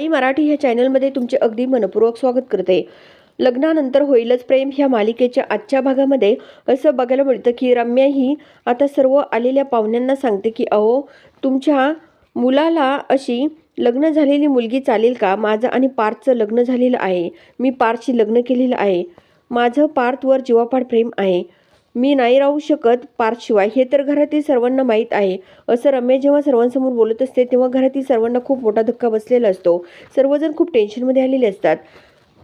आई मराठी ह्या चॅनलमध्ये तुमचे अगदी मनपूर्वक स्वागत करते. लग्नानंतर होईलच प्रेम ह्या मालिकेच्या आजच्या भागामध्ये. असं बघायला मिळतं की रम्या ही आता सर्व आलेल्या पाहुण्यांना सांगते की अहो तुमच्या मुलाला अशी लग्न झालेली मुलगी चालेल का? माझं आणि पार्थचं लग्न झालेलं आहे. मी पार्थशी लग्न केलेलं आहे. माझं पार्थवर जीवापाड प्रेम आहे. मी नाही राहू शकत पार्थशिवाय हे तर घरातील सर्वांना माहीत आहे. असं रम्या जेव्हा सर्वांसमोर बोलत असते तेव्हा घरातील सर्वांना खूप मोठा धक्का बसलेला असतो. सर्वजण खूप टेन्शनमध्ये आलेले असतात.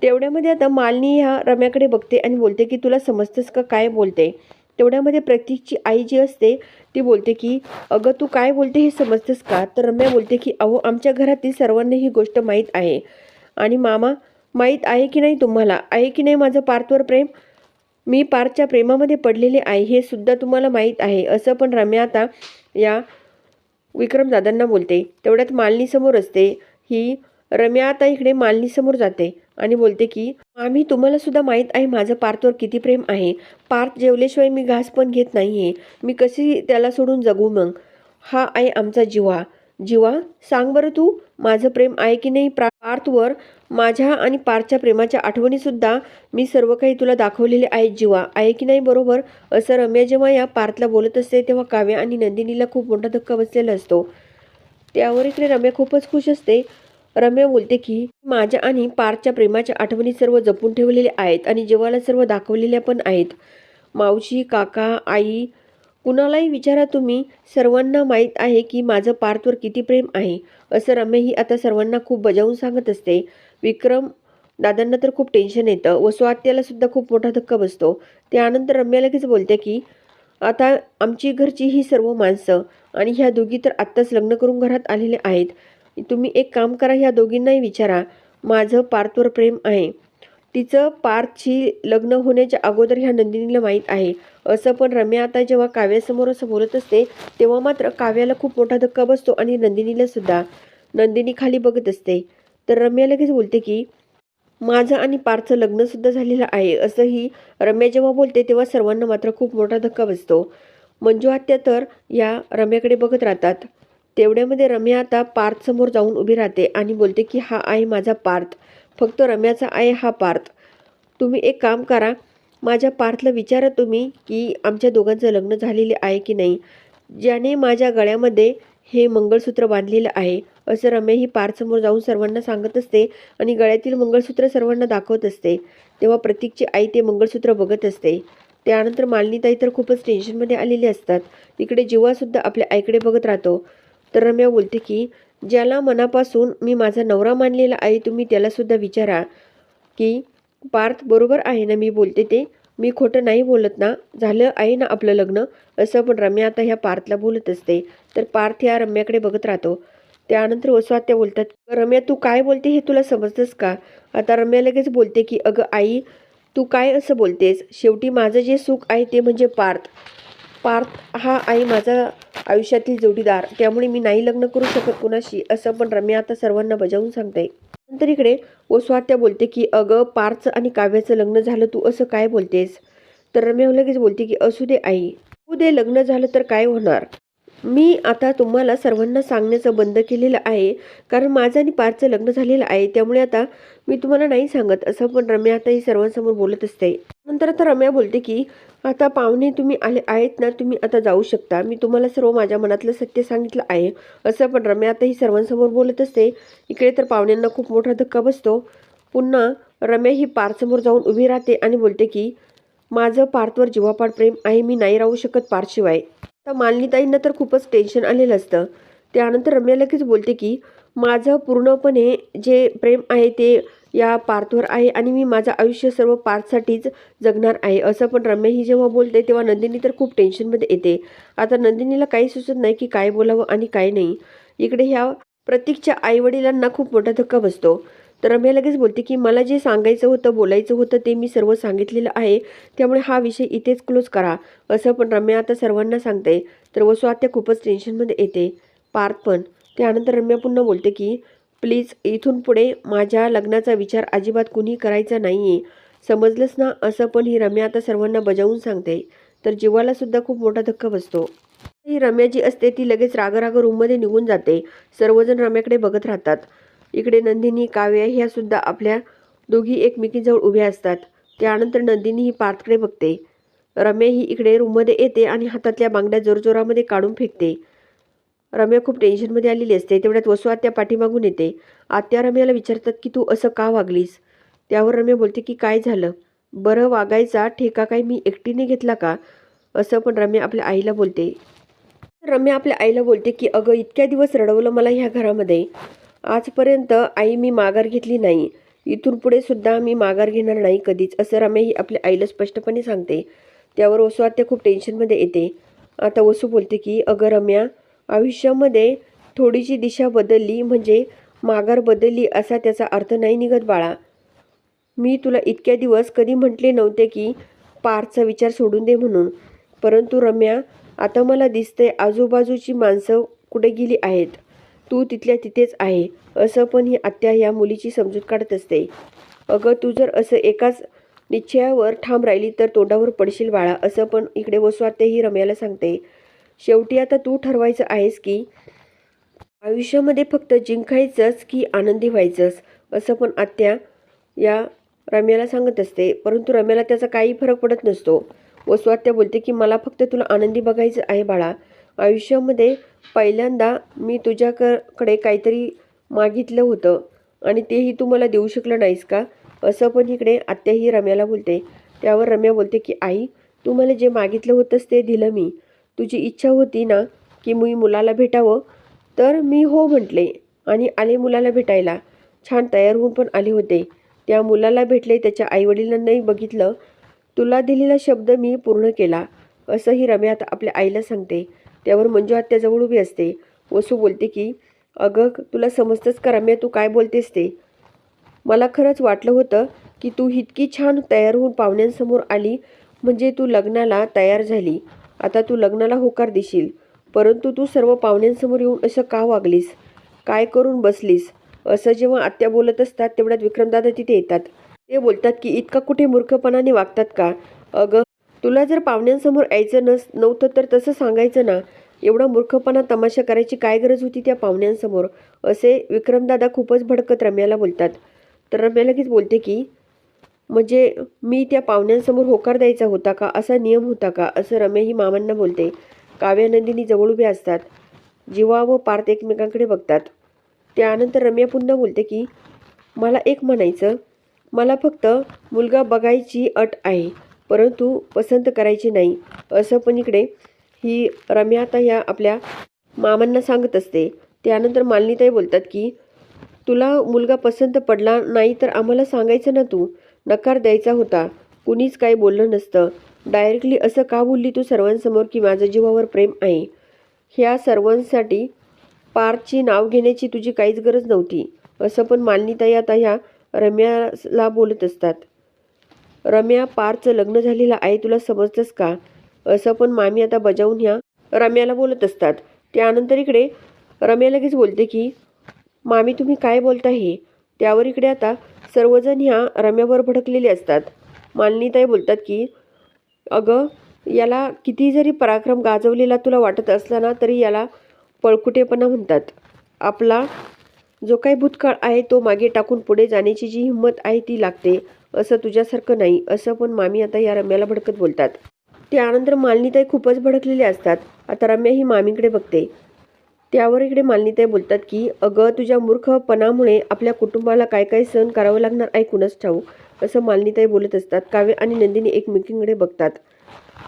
तेवढ्यामध्ये आता मालिनी ह्या रम्याकडे बघते आणि बोलते की तुला समजतंस का? काय बोलते? तेवढ्यामध्ये प्रतीकची आई जी असते ती बोलते की अगं तू काय बोलते हे समजतंस का? तर रम्या बोलते की अहो आमच्या घरातील सर्वांना ही गोष्ट माहीत आहे. आणि मामा माहीत आहे की नाही तुम्हाला? आहे की नाही माझं पार्थवर प्रेम? मी पार्थच्या प्रेमामध्ये पडलेले आहे हे सुद्धा तुम्हाला माहीत आहे. असं पण रम्या आता या विक्रमदादांना बोलते. तेवढ्यात मालनीसमोर असते. ही रम्या आता इकडे मालनीसमोर जाते आणि बोलते की आम्ही तुम्हाला सुद्धा माहीत आहे माझं पार्थवर किती प्रेम आहे. पार्थ जेवल्याशिवाय मी घास पण घेत नाही आहे मी कशी त्याला सोडून जगू मग? हा आहे आमचा जिव्हा जिवा सांग बरं तू माझं प्रेम आहे की नाही? पार्थवर माझ्या आणि पारच्या प्रेमाच्या आठवणीसुद्धा मी सर्व काही तुला दाखवलेले आहेत जिवा. आहे की नाही बरोबर? असं रम्या जेव्हा या पार्थला बोलत असते तेव्हा काव्या आणि नंदिनीला खूप मोठा धक्का बसलेला असतो. त्यावर इकडे रम्या खूपच खुश असते. रम्या बोलते की माझ्या आणि पारच्या प्रेमाच्या आठवणी सर्व जपून ठेवलेल्या आहेत आणि जीवाला सर्व दाखवलेल्या पण आहेत. मावशी काका आई कुणालाही विचारा तुम्ही. सर्वांना माहीत आहे की माझं पार्थवर किती प्रेम आहे असं रम्या ही आता सर्वांना खूप बजावून सांगत असते. विक्रम दादांना तर खूप टेन्शन येतं. व स्वात्याला सुद्धा खूप मोठा धक्का बसतो. त्यानंतर रम्या लगेच बोलते की आता आमची घरची ही सर्व माणसं आणि ह्या दोघी तर आत्ताच लग्न करून घरात आलेले आहेत. तुम्ही एक काम करा ह्या दोघींनाही विचारा. माझं पार्थवर प्रेम आहे. तिचं पार्थशी लग्न होण्याच्या अगोदर ह्या नंदिनीला माहीत आहे. असं पण रम्या आता जेव्हा काव्यासमोर असं बोलत असते तेव्हा मात्र काव्याला खूप मोठा धक्का बसतो आणि नंदिनीला सुद्धा. नंदिनी खाली बघत असते. तर रम्या लगेच बोलते की माझं आणि पार्थचं लग्नसुद्धा झालेलं आहे असंही रम्या जेव्हा बोलते तेव्हा सर्वांना मात्र खूप मोठा धक्का बसतो. मंजू आत्या तर या रम्याकडे बघत राहतात. तेवढ्यामध्ये रम्या आता पार्थसमोर जाऊन उभी राहते आणि बोलते की हा आहे माझा पार्थ. फक्त रम्याचा आहे हा पार्थ. तुम्ही एक काम करा. माझ्या पार्थला विचारा तुम्ही की आमच्या दोघांचं लग्न झालेले आहे की नाही. ज्याने माझ्या गळ्यामध्ये हे मंगळसूत्र बांधलेलं आहे. असं रम्या ही पारसमोर जाऊन सर्वांना सांगत असते आणि गळ्यातील मंगळसूत्र सर्वांना दाखवत असते. तेव्हा प्रतीकची आई ते मंगळसूत्र बघत असते. त्यानंतर मालिनीताई तर खूपच टेन्शनमध्ये आलेली असतात. इकडे जीवासुद्धा आपल्या आईकडे बघत राहतो. तर रम्या बोलते की ज्याला मनापासून मी माझा नवरा मानलेला आहे तुम्ही त्यालासुद्धा विचारा. की पार्थ बरोबर आहे ना मी बोलते ते? मी खोटं नाही बोलत ना? झालं आहे ना आपलं लग्न? असं पण रम्या आता ह्या पार्थला बोलत असते. तर पार्थ ह्या रम्याकडे बघत राहतो. त्यानंतर वसवात्या बोलतात रम्या तू काय बोलते हे तुला समजतंस का? आता रम्या लगेच बोलते की अगं आई तू काय असं बोलतेस? शेवटी माझं जे सुख आहे ते म्हणजे पार्थ. पार्थ हा आई माझा आयुष्यातील जोडीदार. त्यामुळे मी नाही लग्न करू शकत कुणाशी असं पण रम्या आता सर्वांना बजावून सांगते नंतर इकडे ओस्वात्या बोलते की अगं पार्थचं आणि काव्याचं लग्न झालं तू असं काय बोलतेस? तर रम्या लगेच बोलते की असू दे आई. उद्या लग्न झालं तर काय होणार? मी आता तुम्हाला सर्वांना सांगण्याचं बंद केलेलं आहे कारण माझं आणि पारचं लग्न झालेलं आहे त्यामुळे आता मी तुम्हाला नाही सांगत असं पण रम्या आता ही सर्वांसमोर बोलत असते. नंतर आता रम्या बोलते की आता पाहुणे तुम्ही आले आहेत ना तुम्ही आता जाऊ शकता. मी तुम्हाला सर्व माझ्या मनातलं सत्य सांगितलं आहे असं पण रम्या आता ही सर्वांसमोर बोलत असते. इकडे तर पाहुण्यांना खूप मोठा धक्का बसतो. पुन्हा रम्या ही पारसमोर जाऊन उभी राहते आणि बोलते की माझं पार्थवर जीवापाड प्रेम आहे मी नाही राहू शकत पारशिवाय. तर मालिनीताईंना तर खूपच टेन्शन आलेलं असतं. त्यानंतर रम्या लगेच बोलते की माझं पूर्णपणे जे प्रेम आहे ते या पार्थवर आहे आणि मी माझं आयुष्य सर्व पार्थसाठीच जगणार आहे. असं पण रम्या ही जेव्हा बोलते तेव्हा नंदिनी तर खूप टेन्शनमध्ये येते. आता नंदिनीला काही सुचत नाही की काय बोलावं आणि काय नाही. इकडे ह्या प्रतीकच्या आईवडिलांना खूप मोठा धक्का बसतो. तर रम्या लगेच बोलते की मला जे सांगायचं होतं बोलायचं होतं ते मी सर्व सांगितलेलं आहे. त्यामुळे हा विषय इथेच क्लोज करा. असं पण रम्या आता सर्वांना सांगते तर वसू आत्या खूपच टेन्शनमध्ये येते. पार्थ पण. त्यानंतर रम्या पुन्हा बोलते की प्लीज इथून पुढे माझ्या लग्नाचा विचार अजिबात कुणी करायचा नाही आहे समजलंच ना? असं पण ही रम्या आता सर्वांना बजावून सांगते. तर जीवालासुद्धा खूप मोठा धक्का बसतो. ही रम्या जी असते ती लगेच राग राग रूममध्ये निघून जाते. सर्वजण रम्याकडे बघत राहतात. इकडे नंदिनी काव्या ह्या सुद्धा आपल्या दोघी एकमेकीजवळ उभ्या असतात. त्यानंतर नंदिनी ही पार्थकडे बघते. रम्या ही इकडे रूममध्ये येते आणि हातातल्या बांगड्या जोरजोरामध्ये काढून फेकते. रम्या खूप टेन्शनमध्ये आलेली असते. तेवढ्यात वसू आत्या पाठीमागून येते. आत्या रम्याला विचारतात की तू असं का वागलीस? त्यावर रम्या बोलते की काय झालं? बरं वागायचा ठेका काय मी एकटीने घेतला का? असं पण रम्या आपल्या आईला बोलते. रम्या आपल्या आईला बोलते की अगं इतक्या दिवस रडवलं मला ह्या घरामध्ये. आजपर्यंत आई मी माघार घेतली नाही. इथून पुढे सुद्धा मी माघार घेणार नाही कधीच असं रम्या ही आपल्या आईला स्पष्टपणे सांगते. त्यावर वसू आत्या खूप टेन्शनमध्ये येते. आता वसू बोलते की अगं रम्या आयुष्यामध्ये थोडीशी दिशा बदलली म्हणजे माघार बदलली असा त्याचा अर्थ नाही निघत बाळा. मी तुला इतक्या दिवस कधी म्हटले नव्हते की पारचा विचार सोडून दे म्हणून. परंतु रम्या आता मला दिसते आजूबाजूची माणसं कुठे गेली आहेत? तू तिथल्या तिथेच आहे. असं पण ही आत्या या मुलीची समजूत काढत असते. अगं तू जर असं एकाच निश्चयावर ठाम राहिली तर तोंडावर पडशील बाळा असं पण इकडे वसू ही रम्याला सांगते. शेवटी आता तू ठरवायचं आहेस की आयुष्यामध्ये फक्त जिंकायचंच की आनंदी व्हायचंच असं पण आत्या या रम्याला सांगत असते. परंतु रम्याला त्याचा काही फरक पडत नसतो. वसू आत्या बोलते की मला फक्त तुला आनंदी बघायचं आहे बाळा. आयुष्यामध्ये पहिल्यांदा मी तुझ्याकडे काहीतरी मागितलं होतं आणि तेही तू मला देऊ शकलं नाहीस का? असं पण इकडे आत्याही रम्याला बोलते. त्यावर रम्या बोलते की आई तू मला जे मागितलं होतंस ते दिलं मी. तुझी इच्छा होती ना की मी मुलाला भेटावं? तर मी हो म्हटले आणि आले मुलाला भेटायला. छान तयार होऊन पण आले होते. त्या मुलाला भेटले त्याच्या आईवडिलांनाही बघितलं. तुला दिलेला शब्द मी पूर्ण केला असंही रम्या आता आपल्या आईला सांगते. त्यावर मंजू आत्याजवळ उभी असते. वसू बोलते की अगं तुला समजतंच का रम्या तू काय बोलतेस ते. मला खरंच वाटलं होतं की तू इतकी छान तयार होऊन पाहुण्यांसमोर आली म्हणजे तू लग्नाला तयार झाली. आता तू लग्नाला होकार देशील. परंतु तू सर्व पाहुण्यांसमोर येऊन असं का वागलीस? काय करून बसलीस? असं जेव्हा आत्या बोलत असतात तेवढ्यात विक्रमदादा तिथे येतात. ते बोलतात की इतका कुठे मूर्खपणाने वागतात का? अगं तुला जर पाहुण्यांसमोर यायचं नस नव्हतं तर तसं सांगायचं ना. एवढा मूर्खपणा तमाशा करायची काय गरज होती त्या पाहुण्यांसमोर? असे विक्रमदादा खूपच भडकत रम्याला बोलतात. तर रम्या लगेच बोलते की म्हणजे मी त्या पाहुण्यांसमोर होकार द्यायचा होता का? असा नियम होता का? असं रम्या ही मामांना बोलते. काव्यानंदिनी जवळ उभे असतात. जीवा व पार्थ एकमेकांकडे बघतात. त्यानंतर रम्या पुन्हा बोलते की मला एक म्हणायचं. मला फक्त मुलगा बघायची अट आहे. परंतु पसंत करायची नाही. असं पण इकडे ही रम्या आता ह्या आपल्या मामांना सांगत असते. त्यानंतर मालिनीताई बोलतात की तुला मुलगा पसंत पडला नाही तर आम्हाला सांगायचं ना तू? नकार द्यायचा होता. कुणीच काही बोललं नसतं. डायरेक्टली असं का बोलली तू सर्वांसमोर की माझं जीवावर प्रेम आहे? ह्या सर्वांसाठी पारची नाव घेण्याची तुझी काहीच गरज नव्हती. असं पण मालिनीताई आता ह्या रम्याला बोलत असतात. रम्या पारचं लग्न झालेलं आहे तुला समजतंस का? असं पण मामी आता बजावून ह्या रम्याला बोलत असतात. त्यानंतर इकडे रम्या लगेच बोलते की मामी तुम्ही काय बोलता हे? त्यावर इकडे आता सर्वजण ह्या रम्यावर भडकलेले असतात. मालिनीताई बोलतात की अगं याला किती जरी पराक्रम गाजवलेला तुला वाटत असला ना तरी याला पळकुटेपणा म्हणतात. आपला जो काही भूतकाळ आहे तो मागे टाकून पुढे जाण्याची जी हिंमत आहे ती लागते. असं तुझ्यासारखं नाही असं पण मामी आता या रम्याला भडकत बोलतात. त्यानंतर मालनीताई खूपच भडकलेले असतात. आता रम्या ही मामीकडे बघते. त्यावर इकडे मालनीताई बोलतात की अगं तुझ्या मूर्खपणामुळे आपल्या कुटुंबाला काय काय सहन करावं लागणार ऐकूनच ठाऊ असं मालनीताई बोलत असतात. काव्य आणि नंदिनी एकमेकींकडे बघतात.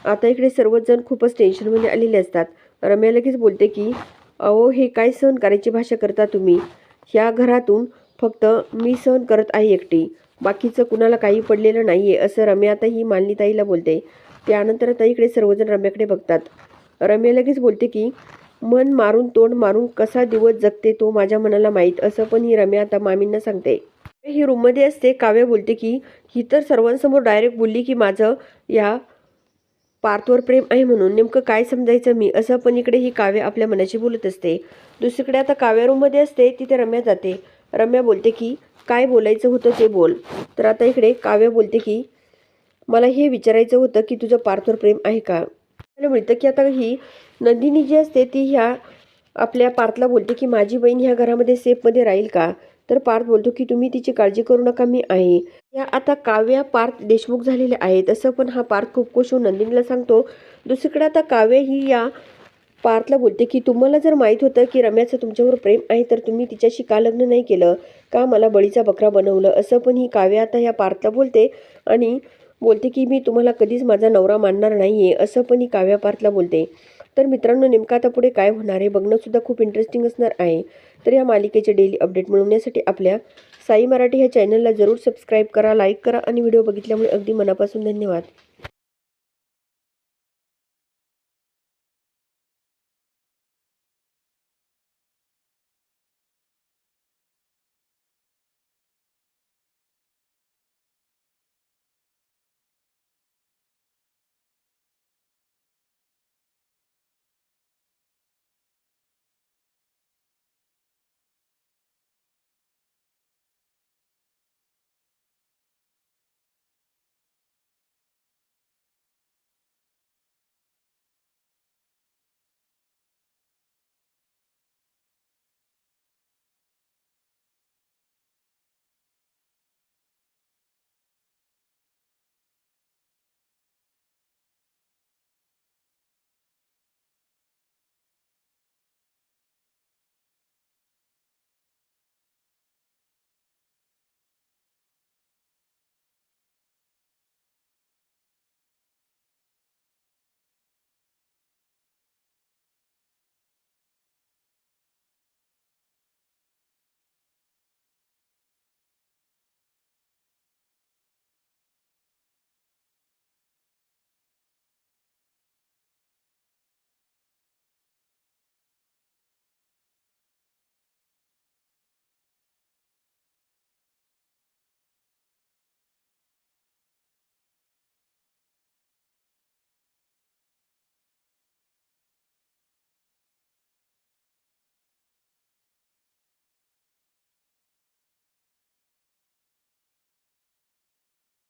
आता इकडे सर्वच जण खूपच टेन्शनमध्ये आलेले असतात. रम्या लगेच बोलते की अहो हे काय सहन करायची भाषा करता तुम्ही? ह्या घरातून फक्त मी सहन करत आहे एकटी. बाकीचं कुणाला काही पडलेलं नाही आहे असं रम्या आता ही मालिनीताईला बोलते. त्यानंतर आता इकडे सर्वजण रम्याकडे बघतात. रम्या लगेच बोलते की मन मारून तोंड मारून कसा दिवस जगते तो माझ्या मनाला माहीत असं पण ही रम्या आता मामींना सांगते. ही रूममध्ये असते काव्य बोलते की ही तर सर्वांसमोर डायरेक्ट बोलली की माझं या पार्थवर प्रेम आहे म्हणून नेमकं काय समजायचं मी असं पण इकडे ही काव्य आपल्या मनाशी बोलत असते. दुसरीकडे आता काव्या रूममध्ये असते तिथे रम्या जाते. रम्या बोलते की काय बोलायचं होतं ते बोल. तर आता इकडे काव्य बोलते की मला हे विचारायचं होतं की तुझं पार्थवर प्रेम आहे का? मला मिळतं की आता ही नंदिनी जी असते ती ह्या आपल्या पार्थला बोलते की माझी बहीण ह्या घरामध्ये सेफमध्ये राहील का? तर पार्थ बोलतो की तुम्ही तिची काळजी करू नका मी आहे. या आता काव्या पार्थ देशमुख झालेले आहेत. असं पण हा पार्थ खूप खुश होऊन नंदिनीला सांगतो. दुसरीकडे आता काव्य ही या पार्थला बोलते की तुम्हाला जर माहीत होतं की रम्याचं तुमच्यावर प्रेम आहे तर तुम्ही तिच्याशी का लग्न नाही केलं. का मला बळीचा बकरा बनवलं? असं पण ही काव्या आता या पार्थला बोलते आणि बोलते की मी तुम्हाला कधीच माझा नवरा मानणार नाही आहे असं पण ही काव्या पार्थला बोलते. तर मित्रांनो नेमका आता पुढे काय होणार आहे? बघणंसुद्धा खूप इंटरेस्टिंग असणार आहे. तर या मालिकेचे डेली अपडेट मिळवण्यासाठी आपल्या साई मराठी ह्या चॅनलला जरूर सबस्क्राईब करा लाईक करा आणि व्हिडिओ बघितल्यामुळे अगदी मनापासून धन्यवाद.